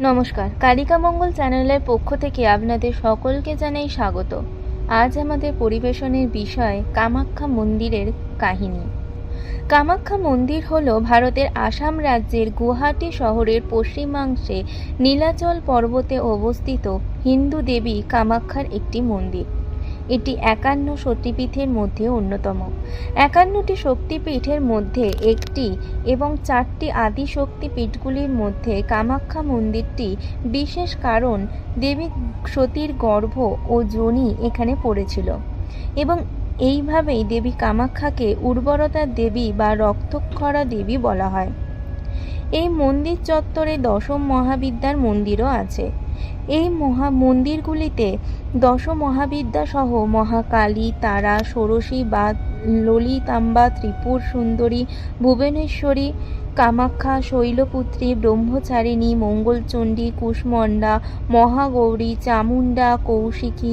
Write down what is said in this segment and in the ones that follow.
নমস্কার, কালিকা মঙ্গল চ্যানেলের পক্ষ থেকে আপনাদের সকলকে জানাই স্বাগত। আজ আমাদের পরিবেশনের বিষয় কামাখ্যা মন্দিরের কাহিনী। কামাখ্যা মন্দির হল ভারতের আসাম রাজ্যের গুয়াহাটি শহরের পশ্চিমাংশে নীলাচল পর্বতে অবস্থিত হিন্দু দেবী কামাখ্যার একটি মন্দির। এটি একান্ন শক্তিপীঠের মধ্যে অন্যতম। একান্নটি শক্তিপীঠের মধ্যে একটি এবং চারটি আদি শক্তিপীঠগুলির মধ্যে কামাখ্যা মন্দিরটি বিশেষ কারণ দেবী সতীর গর্ভ ও যোনি এখানে পড়েছিল। এবং এইভাবেই দেবী কামাখ্যাকে উর্বরতার দেবী বা রক্তক্ষরা দেবী বলা হয়। এই মন্দির চত্বরে দশম মহাবিদ্যার মন্দিরও আছে। এই মহা মন্দিরগুলিতে দশ মহাবিদ্যা সহ মহাকালী, তারা, ষোড়শী বা ললিতাম্বা, ত্রিপুর সুন্দরী, ভুবনেশ্বরী, কামাখ্যা, শৈলপুত্রী, ব্রহ্মচারিণী, মঙ্গলচণ্ডী কুষ্মণ্ডা মহাগৌরী, চামুণ্ডা, কৌশিকী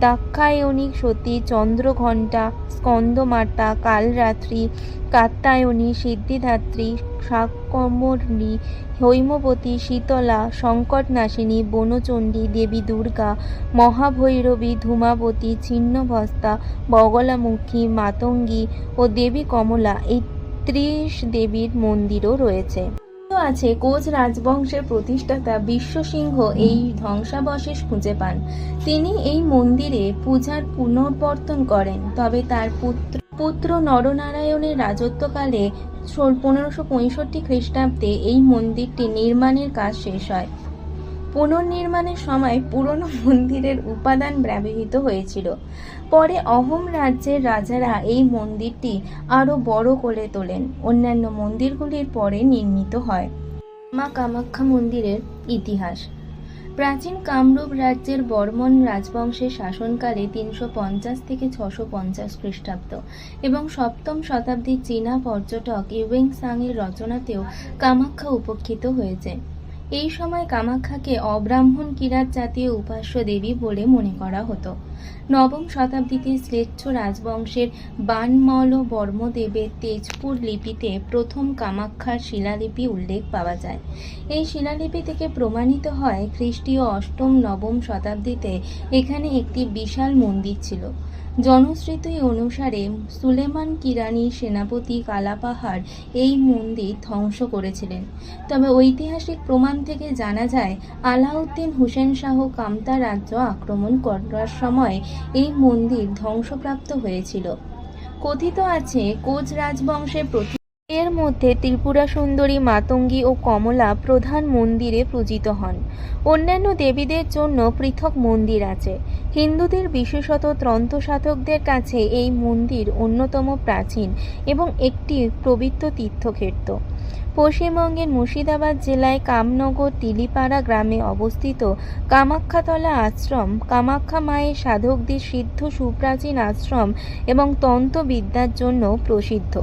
দাক্ষায়ণী সতী, চন্দ্রঘণ্টা, স্কন্দমাতা, কালরাত্রি, কাত্যায়নী, সিদ্ধিদাত্রী শাকম্বরী হৈমবতী, শীতলা, সংকটনাশিনী, বনচণ্ডী, দেবী দুর্গা, মহাভৈরবী, ধূমাবতী, ছিন্নভস্তা, বগলামুখী, মাতঙ্গী ও দেবী কমলা এই ত্রিশ দেবীর মন্দিরও রয়েছে। আছে কোচ রাজবংশের প্রতিষ্ঠাতা বিশ্ব সিংহ এই ধ্বংসাবশেষ খুঁজে পান। তিনি এই মন্দিরে পূজার পুনর্বর্তন করেন, তবে তার পুত্র পুত্র নরনারায়ণের রাজত্বকালে পনেরোশো পঁয়ষট্টি খ্রিস্টাব্দে এই মন্দিরটি নির্মাণের কাজ শেষ হয়। পুনর্নির্মাণের সময় পুরনো মন্দিরের উপাদান ব্যবহৃত হয়েছিল। পরে অহোম রাজ্যের রাজারা এই মন্দিরটি আরও বড় করে তোলেন। অন্যান্য মন্দিরগুলির পরে নির্মিত হয়। মা কামাখ্যা মন্দিরের ইতিহাস। প্রাচীন কামরূপ রাজ্যের বর্মন রাজবংশের শাসনকালে তিনশো পঞ্চাশ থেকে ছশো পঞ্চাশ খ্রিস্টাব্দ এবং সপ্তম শতাব্দীর চীনা পর্যটক ইউয়েং সাংয়ের রচনাতেও কামাখ্যা উপেক্ষিত হয়েছে এই সময় কামাখ্যাকে অব্রাহ্মণ কিরাত জাতীয় উপাস্য দেবী বলে মনে করা হতো। নবম শতাব্দীতে শ্লেচ্ছ রাজবংশের বানমল বর্মদেবের তেজপুর লিপিতে প্রথম কামাখ্যার শিলালিপি উল্লেখ পাওয়া যায়। এই শিলালিপি থেকে প্রমাণিত হয় খ্রিস্টীয় অষ্টম, নবম শতাব্দীতে এখানে একটি বিশাল মন্দির ছিল। জনশ্রুতি অনুসারে সুলেমান কিরানি সেনাপতি কালাপাহাড় এই মন্দির ধ্বংস করেছিলেন। তবে ঐতিহাসিক প্রমাণ থেকে জানা যায়, আলাউদ্দিন হুসেন শাহ কামতা রাজ্য আক্রমণ করার সময় এই মন্দির ধ্বংসপ্রাপ্ত হয়েছিল। কথিত আছে, কোচ রাজবংশের প্রতি এর মধ্যে ত্রিপুরা সুন্দরী মাতঙ্গী ও কমলা প্রধান মন্দিরে পূজিত হন। অন্যান্য দেবীদের জন্য পৃথক মন্দির আছে। হিন্দুদের বিশেষত ত্রন্তসাধকদের কাছে এই মন্দির অন্যতম প্রাচীন এবং একটি পবিত্র তীর্থক্ষেত্র। পশ্চিমবঙ্গের মুর্শিদাবাদ জেলায় কামনগর তিলিপাড়া গ্রামে অবস্থিত কামাখ্যাতলা আশ্রম কামাখ্যা মায়ের সাধকদের সিদ্ধ সুপ্রাচীন আশ্রম এবং তন্ত্রবিদ্যার জন্য প্রসিদ্ধ।